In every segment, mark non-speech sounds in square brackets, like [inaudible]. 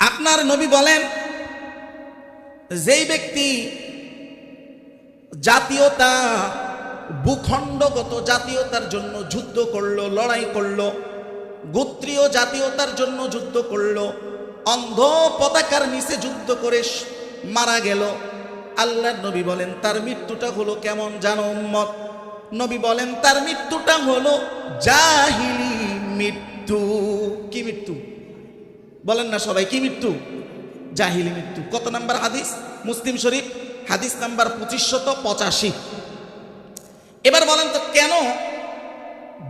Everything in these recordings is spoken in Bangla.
আপনার নবী বলেন, যেই ব্যক্তি জাতীয়তা, ভূখণ্ডগত জাতীয়তার জন্য যুদ্ধ করল, লড়াই করল, গোত্রীয় জাতীয়তার জন্য যুদ্ধ করল, অন্ধ পতাকার নিচে যুদ্ধ করে মারা গেল, আল্লাহর নবী বলেন, তার মৃত্যুটা হলো কেমন জানো উম্মত? নবী বলেন, তার মৃত্যুটা হলো জাহিলি মৃত্যু, কি মৃত্যু? বলেন না সবাই, কি মৃত্যু? জাহিলি মৃত্যু। কত নাম্বার হাদিস? মুসলিম শরীফ, হাদিস নাম্বার পঁচিশশত পঁচাশি। এবার বলেন তো কেন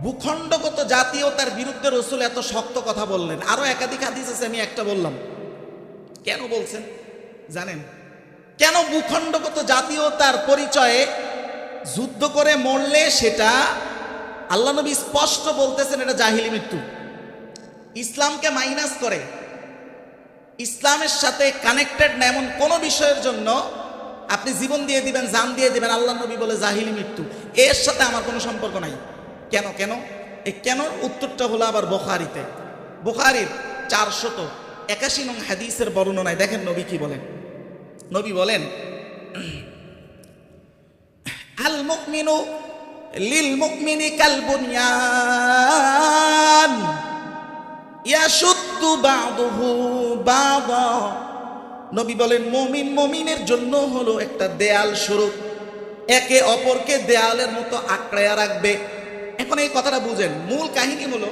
ভূখণ্ডগত জাতীয়তার বিরুদ্ধে রসুল এত শক্ত কথা বললেন? আরও একাধিক হাদিস আছে, আমি একটা বললাম। কেন বলছেন? জানেন? কেন ভূখণ্ডগত জাতীয়তার পরিচয়ে যুদ্ধ করে মরলে সেটা আল্লাহ নবী স্পষ্ট বলতেছেন এটা জাহিলি মৃত্যু। ইসলামকে মাইনাস করে। ইসলামের সাথে কানেক্টেড না এমন কোন বিষয়ের জন্য আপনি জীবন দিয়ে দিবেন, জান দিয়ে দিবেন, আল্লাহ নবী বলে জাহিলি মৃত্যু। এর সাথে আমার কোনো সম্পর্ক নাই। কেন কেন? এই কেন? উত্তরটা হলো আবার বোখারিতে। বোখারির চারশত একাশি নং হাদিসের বর্ণনায় দেখেন নবী কি বলেন। নবী বলেন [clears throat] আল মুকমিনু লিল মুকমিনি কাল বুনিয়ান ইয়াশুদ্দু বাদুহু বাদা। নবী বলেন, মমিন মমিনের জন্য হলো একটা দেয়াল স্বরূপ একে অপরকে দেয়ালের মতো আঁকড়ায়া রাখবে। এখন এই কথাটা বুঝেন, মূল কাহিনী হলো,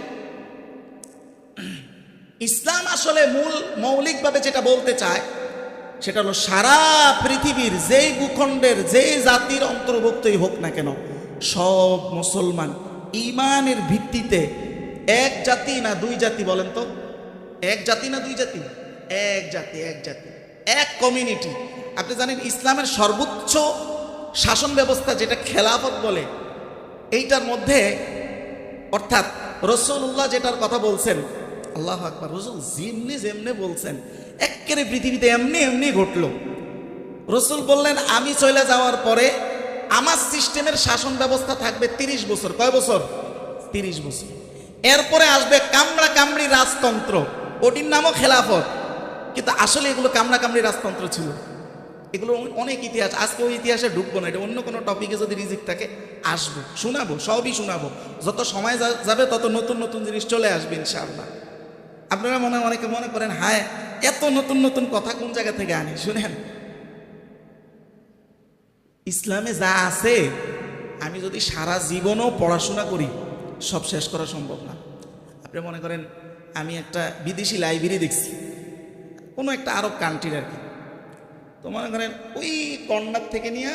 ইসলাম আসলে মূল মৌলিকভাবে যেটা বলতে চায়, সেটা হলো সারা পৃথিবীর যেই ভূখণ্ডের, যেই জাতির অন্তর্ভুক্তই হোক না কেন সব মুসলমান। ইমানের ভিত্তিতে এক জাতি না দুই জাতি বলেন তো? এক জাতি না দুই জাতি? এক জাতি এক জাতি। এক কমিউনিটি আপনি জানেন ইসলামের সর্বোচ্চ শাসন ব্যবস্থা যেটা খেলাফত বলে, এইটার মধ্যে অর্থাৎ রসুল্লাহ যেটার কথা বলছেন, আল্লাহ আকবর, রসুল যেমনি যেমনি বলছেন একেবারে পৃথিবীতে এমনি এমনি ঘটলো। রসুল বললেন, আমি চলে যাওয়ার পরে আমার সিস্টেমের শাসন ব্যবস্থা থাকবে তিরিশ বছর। কয় বছর? তিরিশ বছর। এরপরে আসবে কামড়া কামড়ি রাজতন্ত্র। ওটির নামও খেলাফত। কিন্তু আসলে এগুলো কামড়া কামড়ি রাজতন্ত্র ছিল। এগুলো অনেক ইতিহাস। আজকে ওই ইতিহাসে ঢুকবো না। এটা অন্য কোনো টপিকে যদি রিজিক থাকে, আসব। শোনাবো, সবই শোনাবো। যত সময় যাবে, তত নতুন নতুন জিনিস চলে আসবে, ইনশাআল্লাহ। আপনারা মনে অনেকে মনে করেন, হায়, এত নতুন নতুন কথা কোন জায়গা থেকে আনি? শুনেন ইসলামে যা আছে, আমি যদি সারা জীবনও পড়াশোনা করি, সব শেষ করা সম্ভব না। আপনি মনে করেন, আমি একটা বিদেশি লাইব্রেরি দেখছি, কোনো একটা আরব কান্ট্রির আর কি। তো মনে করেন, ওই কর্নার থেকে নিয়ে,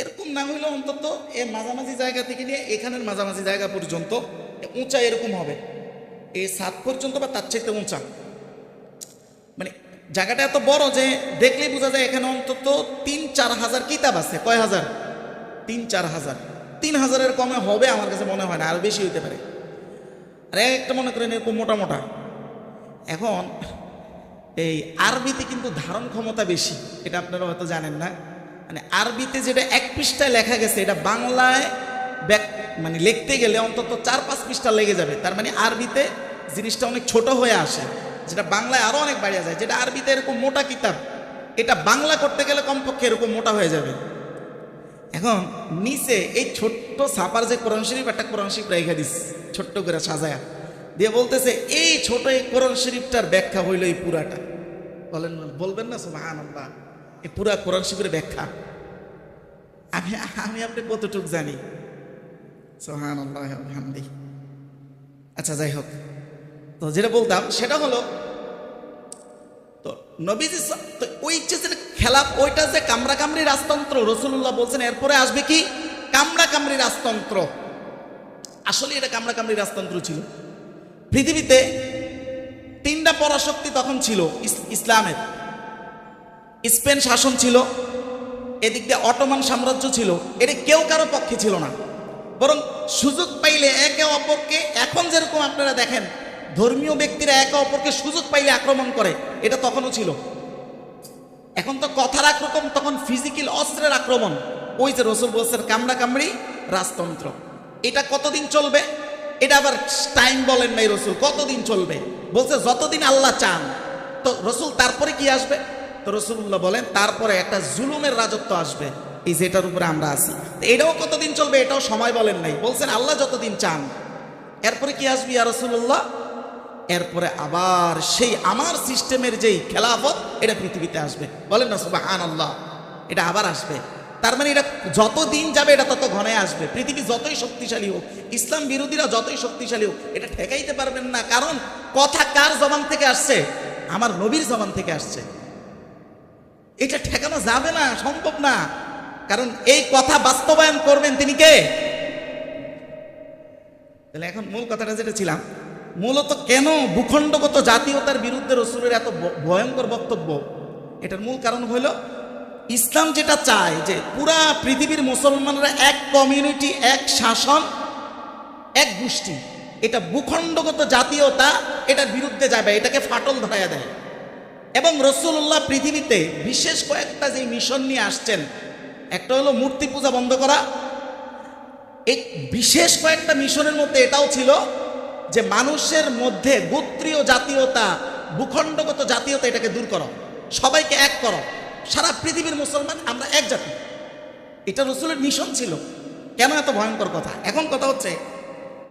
এরকম না হইলে অন্তত এর মাঝামাঝি জায়গা থেকে নিয়ে, এখানের মাঝামাঝি জায়গা পর্যন্ত উঁচা এরকম হবে। এই সাত পর্যন্ত বা তার চাইতে উঁচা। জায়গাটা এত বড় যে দেখলেই বোঝা যায় এখানে অন্তত তিন, চার হাজার কিতাব আছে। কয় হাজার? তিন, চার হাজার। তিন হাজারের কমে হবে আমার কাছে মনে হয় না, আরও বেশি হইতে পারে। আর একটা মনে করেন এরকম মোটা মোটা। এখন এই আরবিতে কিন্তু ধারণ ক্ষমতা বেশি, এটা আপনারা হয়তো জানেন না। মানে আরবিতে যেটা এক পৃষ্ঠায় লেখা গেছে, এটা বাংলায় ব্যাক মানে লিখতে গেলে অন্তত চার, পাঁচ পৃষ্ঠা লেগে যাবে। তার মানে আরবিতে জিনিসটা অনেক ছোট হয়ে আসে। যেটা বাংলায় আরও অনেক বাড়িয়ে যায়, যেটা আরবিতে এরকম মোটা কিতাব, এটা বাংলা করতে গেলে কমপক্ষে এরকম মোটা হয়ে যাবে। এখন নিচে এই ছোট্ট ছাপার যে কোরআন শরীফ, একটা কোরআন শরীফ রেখে দিস, ছোট্ট করে সাজায়া। দিয়ে বলতেছে, এই ছোট এই কোরআন শরীফটার ব্যাখ্যা হইল এই পুরাটা। বলেন, বলবেন না সুবাহান এই পুরা কোরআন শরীফের ব্যাখ্যা। আমি আমি আপনি কতটুক জানি? সোহান আল্লাহ আচ্ছা যাই হোক। তো যেটা বলতাম, সেটা হলো, তো নবীজি তো ওই যে যে খেলা ওইটা যে কামড়া কামড়ি রাজতন্ত্র রসুল্লাহ বলছেন, এরপরে আসবে কি? কামড়া কামড়ি রাজতন্ত্র। আসলে এটা কামড়া কামড়ি রাজতন্ত্র ছিল। পৃথিবীতে তিনটা পরাশক্তি তখন ছিল ইসলামের। স্পেন শাসন ছিল, এদিক দিয়ে অটোমান সাম্রাজ্য ছিল, এটা কেউ কারও পক্ষে ছিল না। বরং সুযোগ পাইলে একে অপরকে, এখন যেরকম আপনারা দেখেন ধর্মীয় ব্যক্তিরা একে অপরকে সুযোগ পাইলে আক্রমণ করে, এটা তখনও ছিল। এখন তো কথার আক্রমণ, তখন ফিজিক্যাল অস্ত্রের আক্রমণ। ওই যে রসুল বলছেন, কামড়া কামড়ি রাজতন্ত্র। এটা কতদিন চলবে? এটা আবার টাইম বলেন নাই রসুল, কতদিন চলবে? বলছে, যতদিন আল্লাহ চান। তো রসুল তারপরে কি আসবে? তো রসুল্লাহ বলেন, তারপরে একটা জুলুমের রাজত্ব আসবে। এই যেটার উপরে আমরা আছি। এটাও কতদিন চলবে, এটাও সময় বলেন নাই। বলছেন, আল্লাহ যতদিন চান। এরপরে কি আসবি আর রসুল্লাহ? এরপরে আবার সেই আমার সিস্টেমের যেই খেলাফত, এটা পৃথিবীতে আসবে। বলেন না সুবাহ আল্লাহ এটা আবার আসবে। তার মানে এটা যত দিন যাবে, এটা তত ঘনে আসবে। পৃথিবী যতই শক্তিশালী হোক, ইসলাম বিরোধীরা যতই শক্তিশালী হোক, এটা ঠেকাইতে পারবেন না। কারণ কথা কার জবান থেকে আসছে? আমার নবীর জবান থেকে আসছে। এটা ঠেকানো যাবে না, সম্ভব না। কারণ এই কথা বাস্তবায়ন করবেন তিনি কে? তাহলে এখন মূল কথাটা যেটা ছিলাম মূলত কেন ভূখণ্ডগত জাতীয়তার বিরুদ্ধে রসুলের এত ভয়ঙ্কর বক্তব্য? এটার মূল কারণ হলো ইসলাম যেটা চায় যে পুরা পৃথিবীর মুসলমানরা এক কমিউনিটি, এক শাসন, এক গোষ্ঠী, এটা ভূখণ্ডগত জাতীয়তা, এটার বিরুদ্ধে যাবে, এটাকে ফাটল ধরাইয়া দেয়। এবং রসুল্লাহ পৃথিবীতে বিশেষ কয়েকটা যে মিশন নিয়ে আসছেন, একটা হলো মূর্তি পূজা বন্ধ করা এই বিশেষ কয়েকটা মিশনের মধ্যে এটাও ছিল যে মানুষের মধ্যে গোত্রীয় জাতীয়তা, ভূখণ্ডগত জাতীয়তা এটাকে দূর করো। সবাইকে এক করো। সারা পৃথিবীর মুসলমান, আমরা এক জাতি। এটা রসুলের মিশন ছিল। কেন এত ভয়ঙ্কর কথা? এখন কথা হচ্ছে